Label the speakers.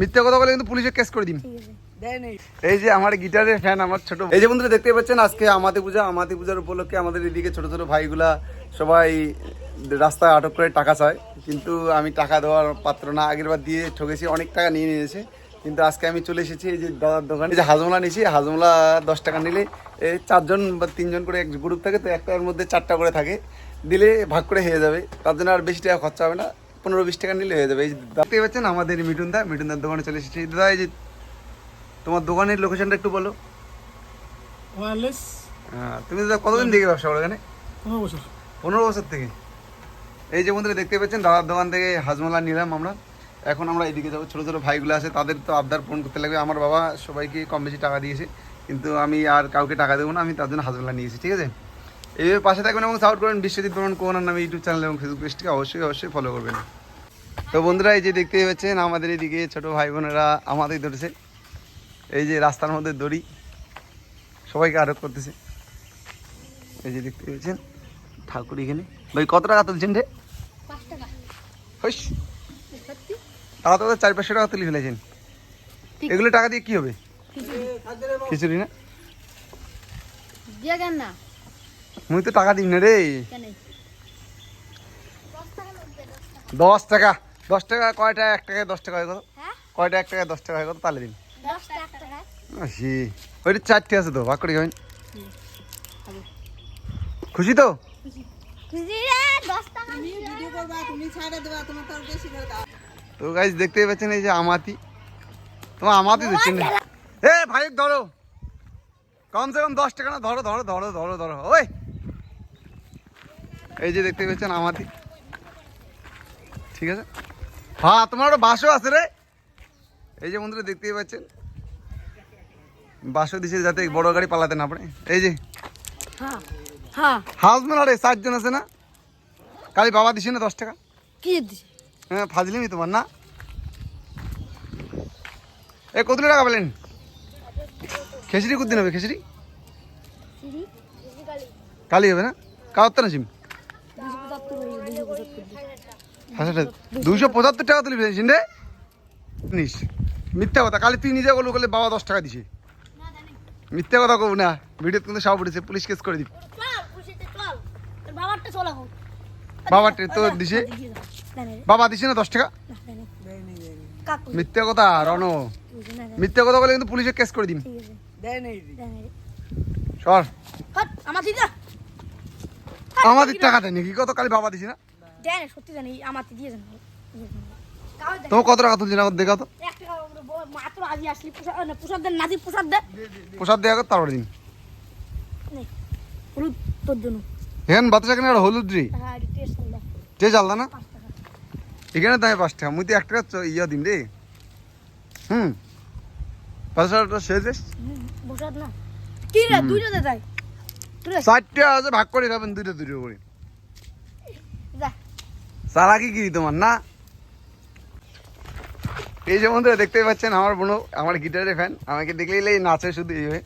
Speaker 1: মিথ্যা কথা বলে কিন্তু পুলিশে কেস করে দিন এই যে আমার গিটারের ফ্যান আমার ছোট এই যে বন্ধুরা দেখতে পাচ্ছেন, আজকে আমাদের পূজা, আমাদের পূজার উপলক্ষে আমাদের এদিকে ছোট ছোট ভাইগুলা সবাই রাস্তায় আটক করে টাকা চায়। কিন্তু আমি টাকা দেওয়ার পাত্র না, আগের বার দিয়ে ঠকেছি অনেক টাকা নিয়ে নিয়েছে। কিন্তু আজকে আমি চলে এসেছি এই যে দাদার দোকানে। যে হাজমলা নিয়েছি হাজমলা দশ টাকা নিলে এই চারজন বা তিনজন করে এক গ্রুপ থাকে, তো একটার মধ্যে চারটা করে থাকে। দিলে ভাগ করে হয়ে যাবে, তার জন্য আর বেশি টাকা খরচা হবে না। পনেরো বিশ টাকা নিলে হয়ে যাবে। এই দেখতে পাচ্ছেন আমাদের মিঠুন দা মিঠুন দার দোকানে চলে এসেছি। দাদা এই যে তোমার দোকানের লোকেশনটা একটু বলো।
Speaker 2: ওয়ারলেস
Speaker 1: হ্যাঁ, তুমি দাদা কতদিন থেকে ব্যবসা করো এখানে?
Speaker 2: পনেরো বছর।
Speaker 1: পনেরো বছর থেকে। এই যে বন্ধুরা দেখতে পাচ্ছেন দাদার দোকান থেকে হাজমলা নিলাম আমরা। এখন আমরা এদিকে যাব। ছোটো ছোটো ভাইগুলো আছে তাদের তো আবদার পূরণ করতে লাগবে। আমার বাবা সবাইকে কম বেশি টাকা দিয়েছে। কিন্তু আমি আর কাউকে টাকা দেবো না আমি তার জন্য হাজমলা নিয়েছি ঠিক আছে? এইভাবে পাশে থাকবেন এবং সাপোর্ট করবেন বিশ্বজিৎ বর্মন কোনার নামে ইউটিউব চ্যানেল এবং ফেসবুক পেজটিকে অবশ্যই অবশ্যই ফলো করবেন। তো বন্ধুরা এই যে দেখতেই পাচ্ছেন আমাদের এদিকে ছোট ভাই বোনেরা আমাদের ধরেছে। এই যে রাস্তার মধ্যে দড়ি সবাইকে আরোপ করতেছে। এই যে দেখতে পেয়েছেন ঠাকুর এখানে। ভাই কত টাকা তুলছেন রে? হইস। তারা তো চার পাঁচশো টাকা তুলে ফেলেছেন। এগুলো টাকা দিয়ে কি হবে? খিচুড়ি। না?
Speaker 3: দিয়ে না।
Speaker 1: মুই তো টাকা দিই না রে। দশ টাকা দশ টাকা কয়টা? এক টাকায় দশ টাকা হয় কত
Speaker 3: হ্যাঁ?
Speaker 1: কয়টা এক টাকায় দশ টাকা হয় কত তাহলে দিন।
Speaker 3: টাকা
Speaker 1: ওইটা চারটে আছে তো ভাগ করে খাবেন খুশি তো?
Speaker 2: তো
Speaker 1: গাইজ দেখতেই পাচ্ছেন এই যে আমাতি। তোমার আমাতি দিচ্ছেন না? এ ভাই ধরো। কমসে কম দশ টাকা না ধরো ধরো ধরো ধরো ধরো। ওই! এই যে দেখতে পাচ্ছেন আমাতি ঠিক আছে? হ্যাঁ তোমার একটা বাসও আছে রে। এই যে বন্ধুরা দেখতেই পাচ্ছেন? বাসও দিছে যাতে বড় গাড়ি পালাতে না পারে। এই যে।
Speaker 3: হ্যাঁ হ্যাঁ।
Speaker 1: হাউসম্যান আরে চারজন আছে না? কালি বাবা দিছে না দশ টাকা?
Speaker 3: কি
Speaker 1: হ্যাঁ ফাজলিমি তোমার না? এ কত টাকা পেলেন? খেসরি কদিন হবে খেসরি
Speaker 3: সিঁড়ি
Speaker 1: কালি হবে না? কাওয়ার তো না সিম
Speaker 3: দুশো পঁচাত্তর দুশো পঁচাত্তর
Speaker 1: হাজার দুইশো পঁচাত্তর টাকা তুলি ফেলেছিস রে নিস মিথ্যা কথা কালি তুই নিজে বলব বলে বাবা দশ টাকা দিছে। মিথ্যা কথা কব না ভিডিও কিন্তু সব উঠেছে পুলিশ কেস করে দিবি।
Speaker 3: বাবারটা
Speaker 1: বাবা তো দিছে। বাবা দিছে না দশ টাকা? মিথ্যা কথা রণ। মিথ্যা কথা বলে কিন্তু পুলিশে কেস করে দিন সর।
Speaker 3: আমার
Speaker 1: আমাদের টাকা দেয়নি কি কত কালি বাবা দিছে না?
Speaker 3: সত্যি জানি আমার
Speaker 1: তোমার কত টাকা তুলছে না দেখা তো?
Speaker 3: মাত্র আজি আসলি দেন
Speaker 1: প্রসাদ দেওয়া তারপরে দিন
Speaker 3: হলুদ তোর জন্য।
Speaker 1: এখানে বাতাসা একটা হলুদ রে?
Speaker 3: হ্যাঁ
Speaker 1: যে চালদা না। এখানে পাঁচ টাকা মুই তো এক টাকা ইয়া দিন রে। হুম। বাতাসাটা শেষ রে।
Speaker 3: না। কি রে দুইটা দে তাই। তুই
Speaker 1: চারটে আছে ভাগ করে খাবেন দুইটা দুইটা করে। সারা কি গিরি তোমার, না? এই যে বন্ধুরা, দেখতেই পাচ্ছেন আমার বোনও আমার গিটারের ফ্যান আমাকে দেখলেই নাচে শুধু এইভাবে